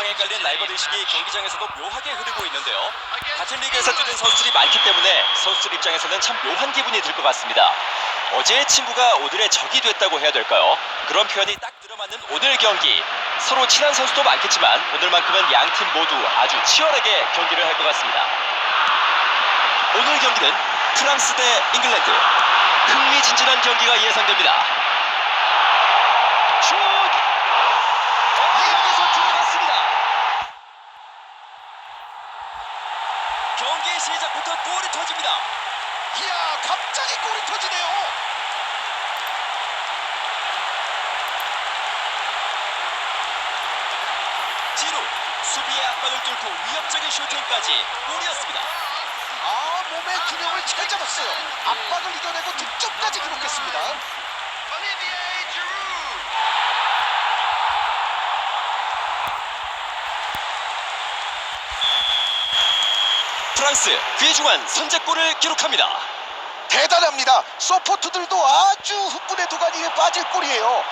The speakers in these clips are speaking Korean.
바탕에 깔린 라이벌 의식이 경기장에서도 묘하게 흐르고 있는데요. 같은 리그에서 뛰는 선수들이 많기 때문에 선수들 입장에서는 참 묘한 기분이 들 것 같습니다. 어제의 친구가 오늘의 적이 됐다고 해야 될까요? 그런 표현이 딱 들어맞는 오늘 경기. 서로 친한 선수도 많겠지만 오늘만큼은 양 팀 모두 아주 치열하게 경기를 할 것 같습니다. 오늘 경기는 프랑스 대 잉글랜드. 흥미진진한 경기가 예상됩니다. 슛! 여기서 들어갔습니다. 경기 시작부터 골이 터집니다. 이야 갑자기 골이 터지네요. 지루 수비의 압박을 뚫고 위협적인 슈팅까지 골이었습니다. 아 몸의 균형을 잘 잡았어요. 압박을 이겨내고 득점까지 기록했습니다. 프랑스 귀중한 선제골을 기록합니다. 대단합니다. 서포트들도 아주 흥분의 도가니에 빠질 골이에요.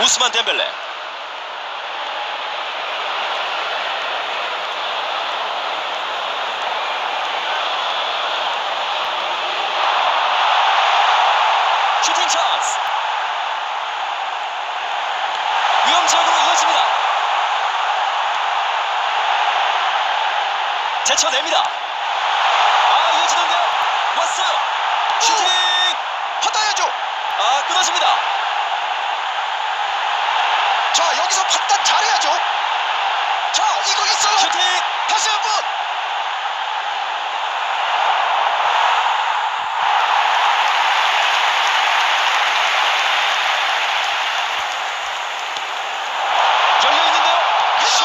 우스만 덴벨레 슈팅 찬스 위험 지역으로 이어집니다 제쳐냅니다 아 이어지는데요 왔어요 슈팅 받아야죠. 아 끊어집니다 자 여기서 판단 잘해야죠. 자 이거 있어요. 슈팅 다시 한번. 열려 있는데요. 슛!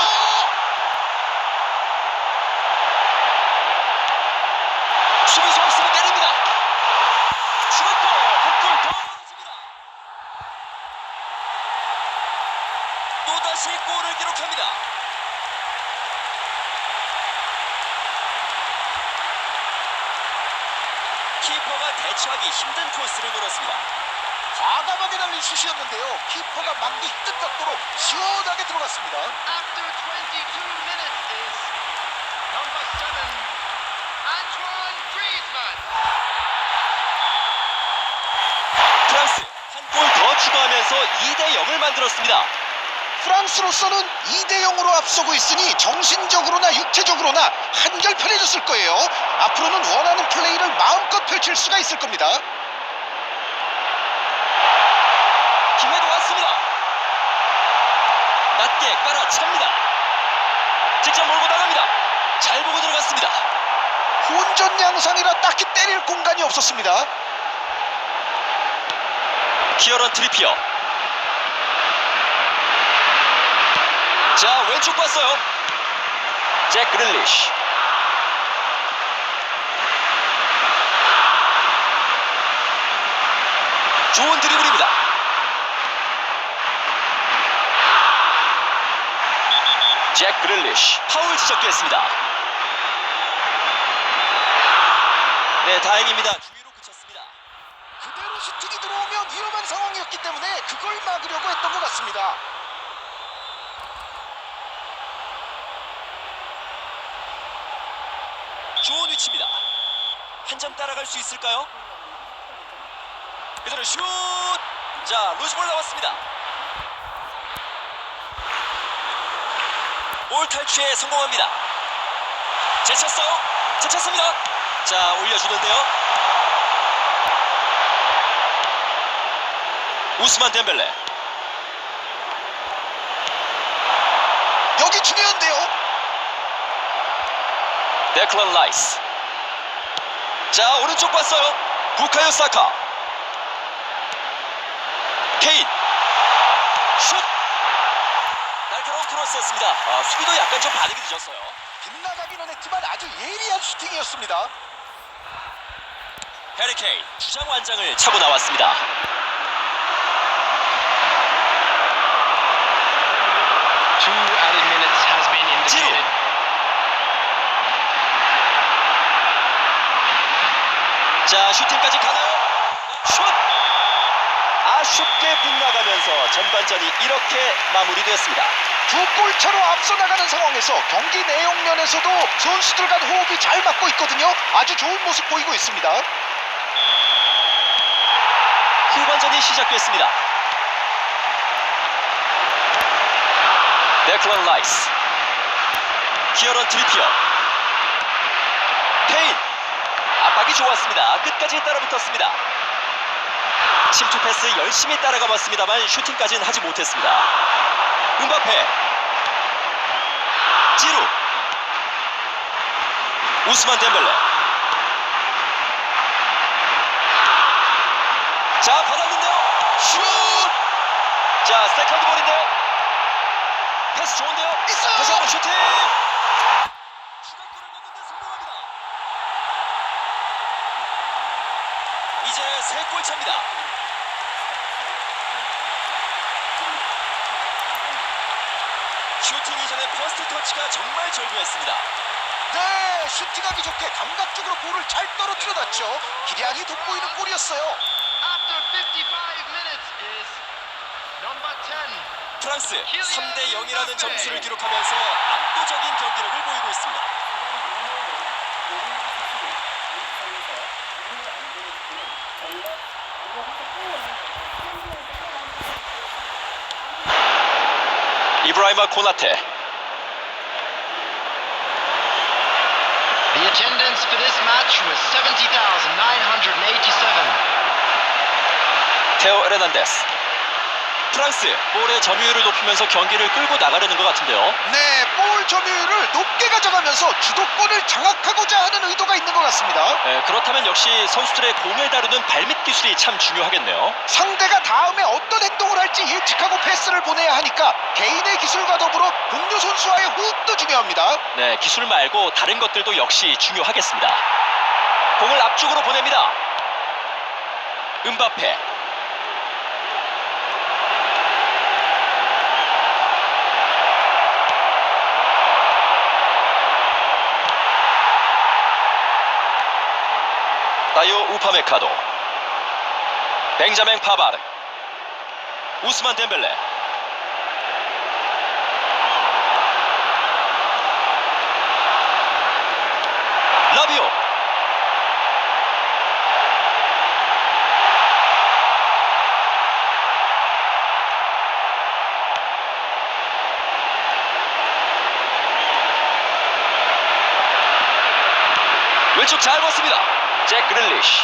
수비수 없으면 때립니다. 추가골 한골 더 넣어줍니다. 또 다시 골을 기록합니다. 대처하기 힘든 코스를 노렸습니다. 과감하게 날린 슛이었는데요. 키퍼가 막기 힘든 각도로 시원하게 들어갔습니다. After 22 minutes is number seven, Antoine Griezmann. 프랑스 한 골 더 추가하면서 2대 0을 만들었습니다. 프랑스로서는 2대 0으로 앞서고 있으니 정신적으로나 육체적으로나 한결 편해졌을 거예요. 앞으로는 원하는 플레이를 마음껏 펼칠 수가 있을 겁니다. 기회도 왔습니다. 낮게 깔아찹니다. 직접 몰고 나갑니다. 잘 보고 들어갔습니다. 혼전 양상이라 딱히 때릴 공간이 없었습니다. 키어런 트리피어. 자 왼쪽 봤어요. 잭 그릴리쉬. 좋은 드리블입니다. 잭 그릴리쉬 파울 지적됐습니다. 네 다행입니다. 주위로 그쳤습니다. 그대로 슈팅이 들어오면 위험한 상황이었기 때문에 그걸 막으려고 했던 것 같습니다. 좋은 위 치입니다. 한 점 따라갈 수 있을까요? 그대로 슛! 자, 루즈볼 나왔습니다. 볼 탈취에 성공합니다. 제쳤어요. 제쳤습니다. 자, 올려주는데요. 우스만 덴벨레. 여기 중요한데요. 데클런 라이스. 자, 오른쪽 봤어요. 부카요 사카. 케인. 슛! 날카로운 크로스였습니다. 아, 수비도 약간 좀 반응이 늦었어요. 빗나가기는 했지만 아주 예리한 슈팅이었습니다. 해리 케인 주장 완장을 차고 나왔습니다. 자, 슈팅까지 가나요? 슛! 아쉽게 빗나가면서 전반전이 이렇게 마무리됐습니다. 두 골 차로 앞서 나가는 상황에서 경기 내용 면에서도 선수들 간 호흡이 잘 맞고 있거든요. 아주 좋은 모습 보이고 있습니다. 후반전이 시작됐습니다. 데클런 라이스 키어런 트리피어 페인 압박이 좋았습니다. 끝까지 따라붙었습니다. 침투 패스 열심히 따라가 봤습니다만 슈팅까지는 하지 못했습니다. 음바페 지루 우스만 덴벨레 자 받았는데요 슛! 자 세컨드 볼인데요 패스 좋은데요 있어요! 다시 한번 슈팅 3골 차입니다. 슈팅 이전에 퍼스트 터치가 정말 절묘했습니다. 네, 슈팅하기 좋게 감각적으로 볼을 잘 떨어뜨려 놨죠. 기량이 돋보이는 골이었어요. 프랑스 3대 0이라는 점수를 기록하면서 이브라이마 코나테 The attendance for this match was 70,987. 테오 에르난데스 프랑스 볼의 점유율을 높이면서 경기를 끌고 나가려는 것 같은데요. 네, 볼 점유율을 높게 가져가면서 주도권을 장악하고자 하는 의도가 있는 것 같습니다. 네, 그렇다면 역시 선수들의 공을 다루는 발밑 기술이 참 중요하겠네요. 상대가 다음에 어떤 행동을 할지 예측하고 패스를 보내야 하니까 개인의 기술과 더불어 동료 선수와의 호흡도 중요합니다. 네, 기술 말고 다른 것들도 역시 중요하겠습니다. 공을 앞쪽으로 보냅니다. 음바페. 다요 우파메카도. 벤자멘 파바르. 우스만 덴벨레. 라비오. 왼쪽 잘 봤습니다. 잭 그릴리시.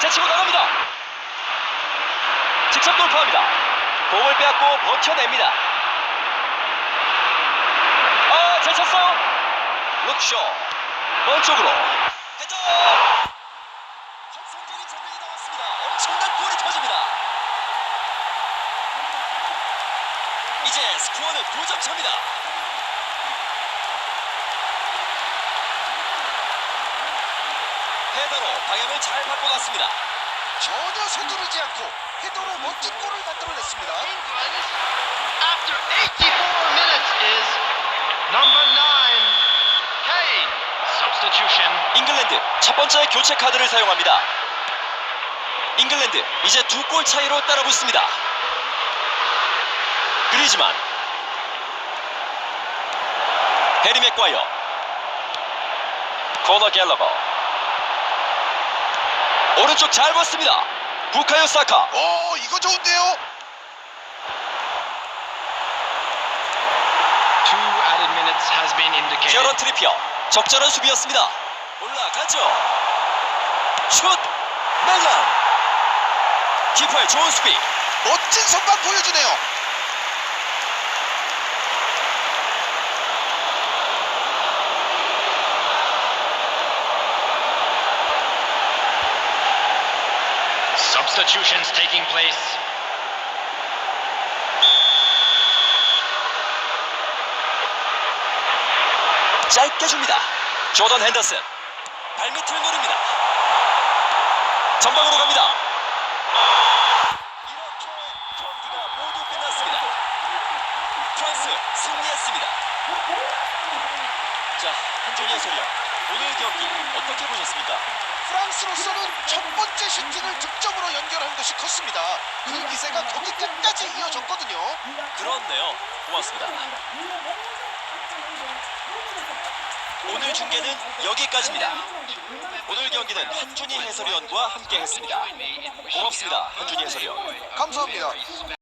제치고 나갑니다. 직접 돌파합니다. 공을 빼앗고 버텨냅니다. 아, 잘 쳤어요. 룩쇼. 왼쪽으로. 헤더. 환상적인 장면이 나왔습니다. 엄청난 골이 터집니다. 이제 스코어는 9점 차입니다. 헤더로 방향을 잘 바꿔놨습니다. 전혀 서두르지 않고 헤더로 멋진 골을 만들어냈습니다. After 84 minutes, is number 9, Kane. Substitution. 잉글랜드 첫 번째 교체 카드를 사용합니다. 잉글랜드 이제 두 골 차이로 따라붙습니다. 그리즈만 해리 맥과이어 코너 갤러거 오른쪽 잘 봤습니다. 부카요 사카 오, 이거 좋은데요? Two added minutes has been indicated. 키어런 트리피어 적절한 수비였습니다. 올라가죠. 슛 멜랑 키퍼의 좋은 수비 멋진 선방 보여주네요. Substitutions taking place. 짧게 줍니다. 조던 핸더슨 발밑을 노립니다. 전방으로 갑니다. 이렇게 경기가 모두 끝났습니다. 프랑스 승리했습니다. 자, 한준희 해설위원. 오늘 경기 어떻게 보셨습니까? 프랑스로서는 첫 번째 슈팅을 득점으로 연결한 것이 컸습니다. 그 기세가 경기 끝까지 이어졌거든요. 그렇네요. 고맙습니다. 오늘 중계는 여기까지입니다. 오늘 경기는 한준희 해설위원과 함께 했습니다. 고맙습니다. 한준희 해설위원. 감사합니다.